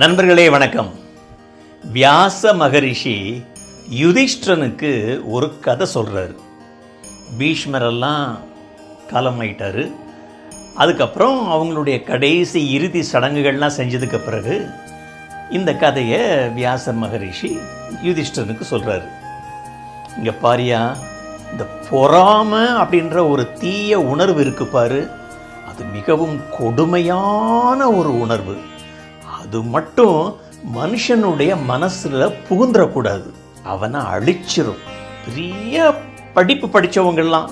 நண்பர்களே வணக்கம். வியாச மகரிஷி யுதிஷ்டனுக்கு ஒரு கதை சொல்கிறாரு பீஷ்மரெல்லாம் காலமாயிட்டார். அதுக்கப்புறம் அவங்களுடைய கடைசி இறுதி சடங்குகள்லாம் செஞ்சதுக்கு பிறகு இந்த கதையை வியாச மகரிஷி யுதிஷ்டனுக்கு சொல்கிறாரு இங்கே பாரியா இந்த பொறாமை அப்படின்ற ஒரு தீய உணர்வு இருக்கு பாரு. அது மிகவும் கொடுமையான ஒரு உணர்வு. அது மட்டும் மனுஷனுடைய மனசில் புகுந்துடக்கூடாது அவனை அழிச்சிரும். பெரிய படிப்பு படித்தவங்கள்லாம்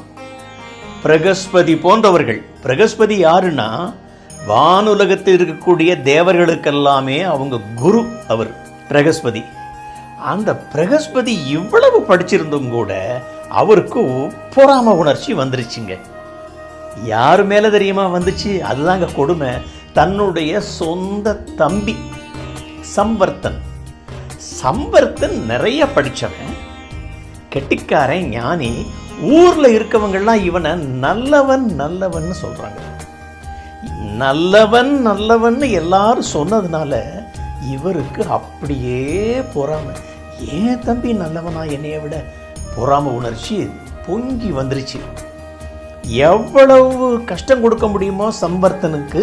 பிரகஸ்பதி போன்றவர்கள். பிரகஸ்பதி யாருன்னா வானுலகத்தில் இருக்கக்கூடிய தேவர்களுக்கெல்லாமே அவங்க குரு அவர் பிரகஸ்பதி. அந்த பிரகஸ்பதி இவ்வளவு படிச்சிருந்தும் கூட அவருக்கு பொறாம உணர்ச்சி வந்துருச்சுங்க. யார் மேலே தெரியுமா வந்துச்சு? அதுதாங்க கொடுமை. தன்னுடைய சொந்த தம்பி சம்பர்த்தன் சம்பர்த்தன் நிறைய படித்தவன் கெட்டிக்காரன் ஞானி. ஊரில் இருக்கவங்கெல்லாம் இவனை நல்லவன் நல்லவன்னு சொல்கிறாங்க நல்லவன் நல்லவன்னு எல்லாரும் சொன்னதுனால இவருக்கு அப்படியே பொறாமை. ஏன் தம்பி நல்லவனா என்னைய விட? பொறாமை உணர்ச்சி பொங்கி வந்துருச்சு. எவ்வளவு கஷ்டம் கொடுக்க முடியுமோ சம்பர்த்தனுக்கு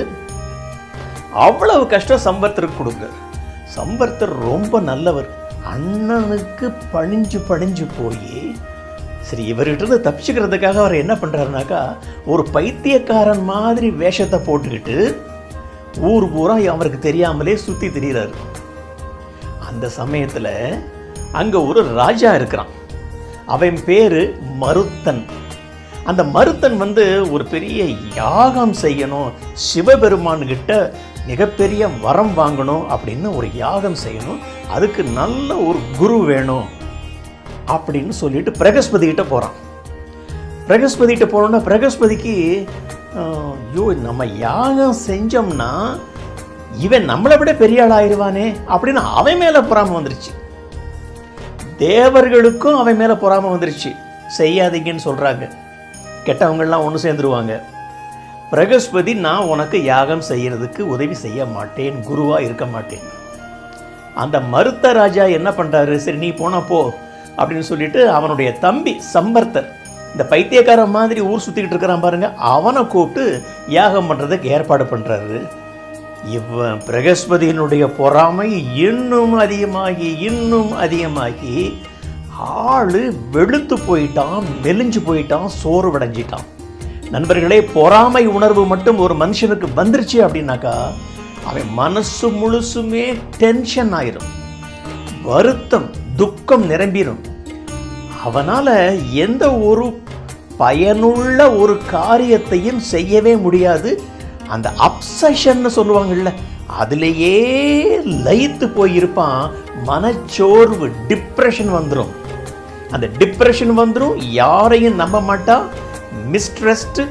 அவ்வளவு கஷ்டம் சம்பர்த்தருக்கு கொடுங்க. சம்பர்த்தர் ரொம்ப நல்லவர். அண்ணனுக்கு பணிஞ்சு பணிஞ்சு போய் சரி இவர்கிட்ட இருந்து தப்பிச்சுக்கிறதுக்காக அவர் என்ன பண்ணுறாருனாக்கா ஒரு பைத்தியக்காரன் மாதிரி வேஷத்தை போட்டுக்கிட்டு ஊர் பூரா அவருக்கு தெரியாமலே சுற்றி திரியிறாரு. அந்த சமயத்தில் அங்கே ஒரு ராஜா இருக்கிறான். அவன் பேர் மருத்தன். அந்த மருத்தன் வந்து ஒரு பெரிய யாகம் செய்யணும் சிவபெருமான்கிட்ட மிகப்பெரிய வரம் வாங்கணும் அப்படின்னு ஒரு யாகம் செய்யணும். அதுக்கு நல்ல ஒரு குரு வேணும் அப்படின்னு சொல்லிட்டு பிரகஸ்பதிகிட்ட போகிறான் பிரகஸ்பதி கிட்ட போனோன்னா பிரகஸ்பதிக்கு ஐயோ நம்ம யாகம் செஞ்சோம்னா இவன் நம்மளை விட பெரிய ஆள் ஆயிடுவானே அப்படின்னு அவன் மேலே பொறாம வந்துருச்சு. தேவர்களுக்கும் அவன் மேலே பொறாம வந்துருச்சு. செய்யாதீங்கன்னு சொல்கிறாங்க கெட்டவங்கள்லாம் ஒன்று சேர்ந்துருவாங்க. பிரகஸ்பதி நான் உனக்கு யாகம் செய்கிறதுக்கு உதவி செய்ய மாட்டேன் குருவாக இருக்க மாட்டேன். அந்த மருத்த ராஜா என்ன பண்ணுறாரு சரி நீ போனா போ அப்படின்னு சொல்லிட்டு அவனுடைய தம்பி சம்பர்த்தர் இந்த பைத்தியக்காரன் மாதிரி ஊர் சுற்றிக்கிட்டு இருக்கிறான் பாருங்க அவனை கூப்பிட்டு யாகம் பண்ணுறதுக்கு ஏற்பாடு பண்ணுறாரு இவன் பிரகஸ்பதியினுடைய பொறாமை இன்னும் அதிகமாகி இன்னும் அதிகமாகி ஆள் வெளுத்து போயிட்டான் மெலிஞ்சு போயிட்டான் சோர்வடைஞ்சிட்டான். நண்பர்களே பொறாமை உணர்வு மட்டும் ஒரு மனுஷனுக்கு வந்துருச்சு அப்படின்னாக்கா அவன் மனசு முழுசுமே டென்ஷன் ஆயிரும். வருத்தம் துக்கம் நிரம்பிடும் அவனால எந்த ஒரு பயனுள்ள ஒரு காரியத்தையும் செய்யவே முடியாது. அந்த அப்சஷன்னு சொல்லுவாங்கல்ல அதுலேயே லயித்து போயிருப்பான். மனச்சோர்வு டிப்ரெஷன் வந்துடும் அந்த டிப்ரெஷன் வந்துடும் யாரையும் நம்ப மாட்டான். மிஸ்ட்ரஸ்ட்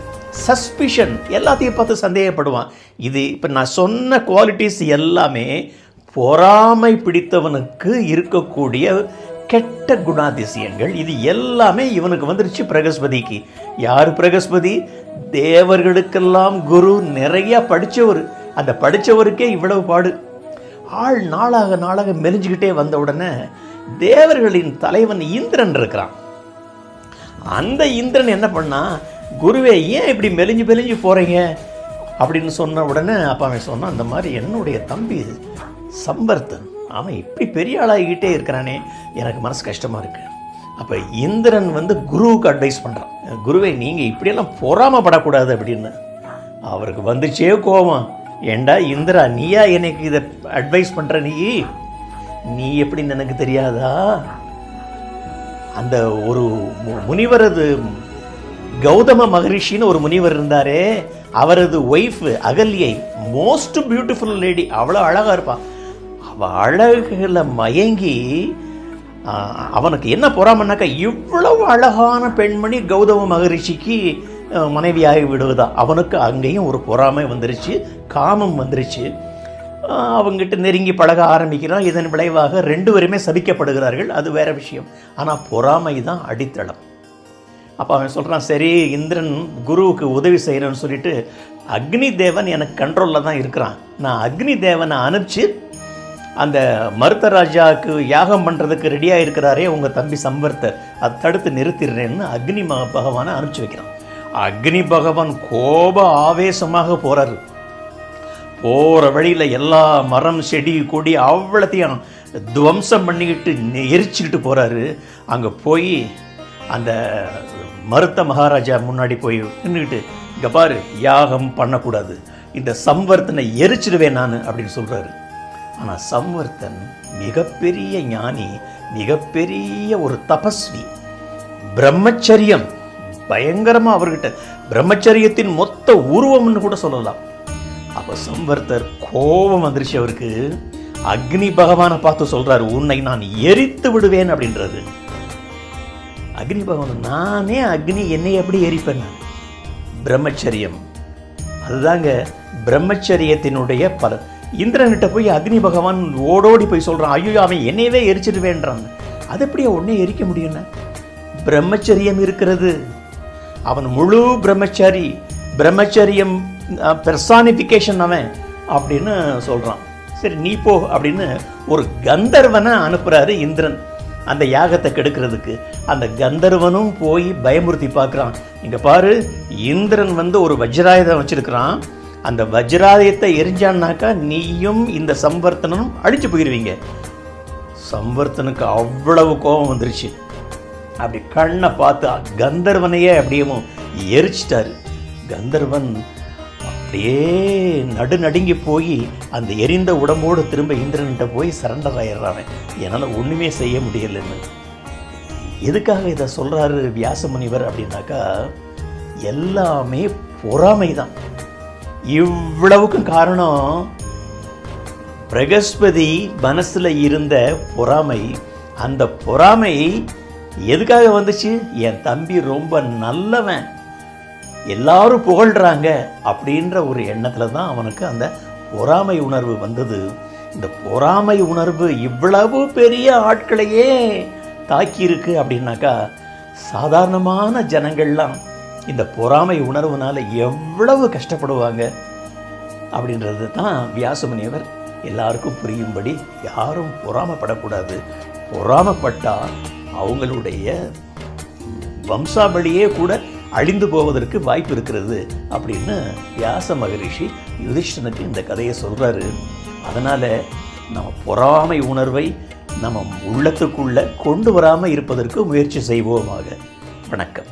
சஸ்பிஷன் எல்லாத்தையும் பார்த்து சந்தேகப்படுவான். இது இப்போ நான் சொன்ன குவாலிட்டிஸ் எல்லாமே பொறாமை பிடித்தவனுக்கு இருக்கக்கூடிய கெட்ட குணாதிசயங்கள். இது எல்லாமே இவனுக்கு வந்துருச்சு பிரகஸ்பதிக்கு. யார் பிரகஸ்பதி? தேவர்களுக்கெல்லாம் குரு நிறையா படித்தவர் அந்த படித்தவருக்கே இவ்வளவு பாடு. ஆள் நாளாக நாளாக மெலிஞ்சுக்கிட்டே வந்த உடனே தேவர்களின் தலைவன் இந்திரன் இருக்கிறான். அந்த இந்திரன் என்ன பண்ணா குருவே ஏன் இப்படி மெலிஞ்சு மெலிஞ்சு போகிறீங்க அப்படின்னு சொன்ன உடனே அப்பா அவன் சொன்னான் அந்த மாதிரி என்னுடைய தம்பி சம்பர்த்தன். அவன் இப்படி பெரிய ஆளாகிக்கிட்டே இருக்கிறானே. எனக்கு மனசு கஷ்டமாக இருக்குது அப்போ இந்திரன் வந்து குருவுக்கு அட்வைஸ் பண்ணுறான் குருவே நீங்கள் இப்படியெல்லாம் பொறாமப்படக்கூடாது அப்படின்னு. அவருக்கு வந்துச்சே கோபம். ஏண்டா இந்திரா நீயா எனக்கு இதை அட்வைஸ் பண்ணுற நீ? நீ எப்படின்னு எனக்கு தெரியாதா? அந்த ஒரு முனிவரது கௌதம மகரிஷின்னு ஒரு முனிவர் இருந்தாரே அவரது wife Ahalya most beautiful lady அவ்வளோ அழகாக இருப்பான் அவள் அழகில் மயங்கி அவனுக்கு என்ன பொறாமனாக்கா இவ்வளவு அழகான பெண்மணி கௌதம மகரிஷிக்கு மனைவியாகி விடுவதா. அவனுக்கு அங்கேயும் ஒரு பொறாமை வந்துருச்சு காமம் வந்துருச்சு. அவங்ககிட்ட நெருங்கி பழக ஆரம்பிக்கிறான் இதன் விளைவாக ரெண்டு பேருமே சபிக்கப்படுகிறார்கள். அது வேறு விஷயம். ஆனால் பொறாமை தான் அடித்தளம். அப்போ அவன் சொல்கிறான் சரி இந்திரன் குருவுக்கு உதவி செய்கிறேன்னு சொல்லிட்டு அக்னி தேவன் எனக்கு கண்ட்ரோலில் தான் இருக்கிறான். நான் அக்னி தேவனை அனுப்பிச்சு அந்த மருத்தராஜாவுக்கு யாகம் பண்ணுறதுக்கு ரெடியாக இருக்கிறாரே உங்கள் தம்பி சம்பர்த்தர். அதை தடுத்து நிறுத்திடுறேன்னு அக்னி ம- பகவானை அனுப்பிச்சு வைக்கிறான். அக்னி பகவான் கோப ஆவேசமாக போகிறாரு போகிற வழியில் எல்லா மரம் செடி கொடி அவ்வளோத்தையும் துவம்சம் பண்ணிக்கிட்டு எரிச்சிக்கிட்டு எரிச்சுக்கிட்டு போகிறாரு அங்கே போய் அந்த மருத்த மகாராஜா முன்னாடி போய் நின்றுக்கிட்டு இங்கே பாரு யாகம் பண்ணக்கூடாது. இந்த சம்வர்த்தனை எரிச்சிடுவேன் நான் அப்படின்னு சொல்கிறாரு ஆனால் சம்வர்த்தன் மிகப்பெரிய ஞானி மிகப்பெரிய ஒரு தபஸ்வி. பிரம்மச்சரியம் பயங்கரமா அவர்கிட்ட பிரம்மச்சரியத்தின் மொத்த உருவம்னு கூட சொல்லலாம். அப்போ சம்வர்த்தர் கோபம் வந்துருச்சு அவருக்கு. அக்னி பகவானை பார்த்து சொல்றாரு உன்னை நான் எரித்து விடுவேன் அப்படின்றது. அக்னி பகவான் நானே அக்னி என்னை எப்படி எரிப்பேன்? நான் பிரம்மச்சரியம். அதுதாங்க பிரம்மச்சரியத்தினுடைய பலன். இந்திரன்கிட்ட போய் அக்னி பகவான் ஓடோடி போய் சொல்றான் ஐயோ அவன் என்னையவே எரிச்சிடுவேன்றான் அது எப்படியா உடனே எரிக்க முடியும்னா? பிரம்மச்சரியம் இருக்கிறது. அவன் முழு பிரம்மச்சாரி. பிரம்மச்சரியம் பெர்சானிஃபிகேஷன் அவன் அப்படின்னு சொல்கிறான் சரி நீ போ அப்படின்னு ஒரு கந்தர்வனை அனுப்புகிறாரு இந்திரன். அந்த யாகத்தை கெடுக்கிறதுக்கு அந்த கந்தர்வனும் போய் பயமுறுத்தி பார்க்குறான். இங்கே பாரு இந்திரன் வந்து ஒரு வஜ்ராயுதம் வச்சிருக்கிறான். அந்த வஜ்ராயுதத்தை எரிஞ்சான்னாக்கா நீயும் இந்த சம்வர்த்தனும் அழிச்சு போயிடுவீங்க சம்வர்த்தனுக்கு அவ்வளவு கோபம் வந்துருச்சு. அப்படி கண்ணை பார்த்து கந்தர்வனையே அப்படியே எரிச்சிட்டாரு. கந்தர்வன் அப்படியே நடு நடுங்கி போய் அந்த எரிந்த உடம்போடு திரும்ப இந்திரன்கிட்ட போய் சரண்டர் ஆயிடுறான். என்னால் ஒன்றுமே செய்ய முடியலன்னு. எதுக்காக இதை சொல்கிறாரு வியாசமுனிவர் அப்படின்னாக்கா எல்லாமே பொறாமை தான் இவ்வளவுக்கும் காரணம் பிரகஸ்பதி மனசில் இருந்த பொறாமை அந்த பொறாமை எதுக்காக வந்துச்சு? என் தம்பி ரொம்ப நல்லவன். எல்லாரும் புகழ்கிறாங்க அப்படின்ற ஒரு எண்ணத்தில் தான் அவனுக்கு அந்த பொறாமை உணர்வு வந்தது. இந்த பொறாமை உணர்வு இவ்வளவு பெரிய ஆட்களையே தாக்கியிருக்கு அப்படின்னாக்கா சாதாரணமான ஜனங்கள்லாம் இந்த பொறாமை உணர்வுனால எவ்வளவு கஷ்டப்படுவாங்க அப்படின்றது தான் வியாசமுனிவர் எல்லாருக்கும் புரியும்படி யாரும் பொறாமப்படக்கூடாது. பொறாமப்பட்டால் அவங்களுடைய வம்சாவளியே கூட அழிந்து போவதற்கு வாய்ப்பு இருக்கிறது அப்படின்னு வியாச மகரிஷி யுதிஷ்டனுக்கு இந்த கதையை சொல்றாரு. அதனால நம்ம பொறாமை உணர்வை நம்ம உள்ளத்துக்குள்ள கொண்டு வராமல் இருப்பதற்கு முயற்சி செய்வோமாக. வணக்கம்.